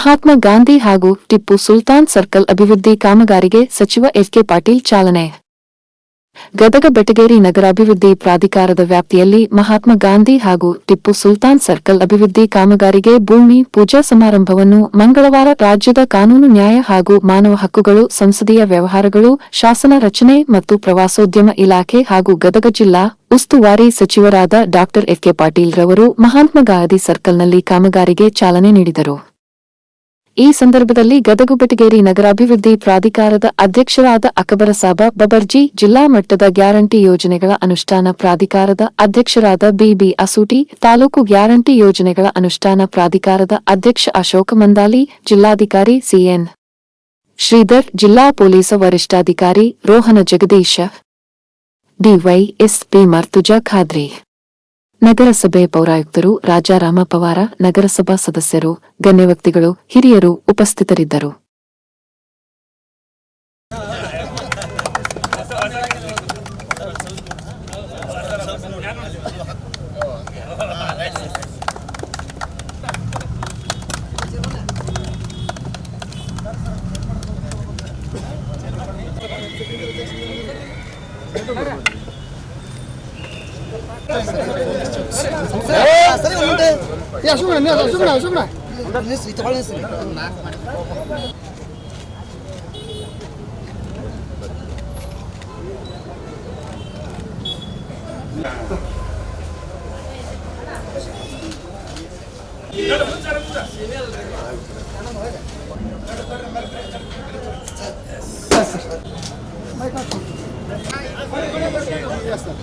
ಮಹಾತ್ಮ ಗಾಂಧಿ ಹಾಗೂ ಟಿಪ್ಪು ಸುಲ್ತಾನ್ ಸರ್ಕಲ್ ಅಭಿವೃದ್ಧಿ ಕಾಮಗಾರಿಗೆ ಸಚಿವ ಎಸ್ಕೆ ಪಾಟೀಲ್ ಚಾಲನೆ. ಗದಗ ಬೆಟಗೇರಿ ನಗರಾಭಿವೃದ್ಧಿ ಪ್ರಾಧಿಕಾರದ ವ್ಯಾಪ್ತಿಯಲ್ಲಿ ಮಹಾತ್ಮ ಗಾಂಧಿ ಹಾಗೂ ಟಿಪ್ಪು ಸುಲ್ತಾನ್ ಸರ್ಕಲ್ ಅಭಿವೃದ್ಧಿ ಕಾಮಗಾರಿಗೆ ಭೂಮಿ ಪೂಜಾ ಸಮಾರಂಭವನ್ನು ಮಂಗಳವಾರ ರಾಜ್ಯದ ಕಾನೂನು ನ್ಯಾಯ ಹಾಗೂ ಮಾನವ ಹಕ್ಕುಗಳು, ಸಂಸದೀಯ ವ್ಯವಹಾರಗಳು, ಶಾಸನ ರಚನೆ ಮತ್ತು ಪ್ರವಾಸೋದ್ಯಮ ಇಲಾಖೆ ಹಾಗೂ ಗದಗ ಜಿಲ್ಲಾ ಉಸ್ತುವಾರಿ ಸಚಿವರಾದ ಡಾ ಎಸ್ಕೆ ಪಾಟೀಲ್ ರವರು ಮಹಾತ್ಮ ಗಾಂಧಿ ಸರ್ಕಲ್ನಲ್ಲಿ ಕಾಮಗಾರಿಗೆ ಚಾಲನೆ ನೀಡಿದರು. ಈ ಸಂದರ್ಭದಲ್ಲಿ ಗದಗು ಬೆಟಗೇರಿ ನಗರಾಭಿವೃದ್ಧಿ ಪ್ರಾಧಿಕಾರದ ಅಧ್ಯಕ್ಷರಾದ ಅಕಬರಸಾಬ ಬಬರ್ಜಿ ಜಿಲ್ಲಾ ಮಟ್ಟದ ಗ್ಯಾರಂಟಿ ಯೋಜನೆಗಳ ಅನುಷ್ಠಾನ ಪ್ರಾಧಿಕಾರದ ಅಧ್ಯಕ್ಷರಾದ ಬಿಬಿ ಅಸೂಟಿ, ತಾಲೂಕು ಗ್ಯಾರಂಟಿ ಯೋಜನೆಗಳ ಅನುಷ್ಠಾನ ಪ್ರಾಧಿಕಾರದ ಅಧ್ಯಕ್ಷ ಅಶೋಕ ಮಂದಾಲಿ, ಜಿಲ್ಲಾಧಿಕಾರಿ ಸಿಎನ್. ಶ್ರೀಧರ್, ಜಿಲ್ಲಾ ಪೊಲೀಸ್ ವರಿಷ್ಠಾಧಿಕಾರಿ ರೋಹನ ಜಗದೀಶ. ಡಿವೈಎಸ್ಪಿ ಮರ್ತುಜಾ ಖಾದ್ರಿ. ನಗರಸಭೆ ಪೌರಾಯುಕ್ತರು ರಾಜಾರಾಮ ಪವಾರ ನಗರಸಭಾ ಸದಸ್ಯರು ಗಣ್ಯ ವ್ಯಕ್ತಿಗಳು ಹಿರಿಯರು ಉಪಸ್ಥಿತರಿದ್ದರು. సరే ఉంటే అశుభ్రం అశుభ్రం అశుభ్రం మై కాదు చేస్తారు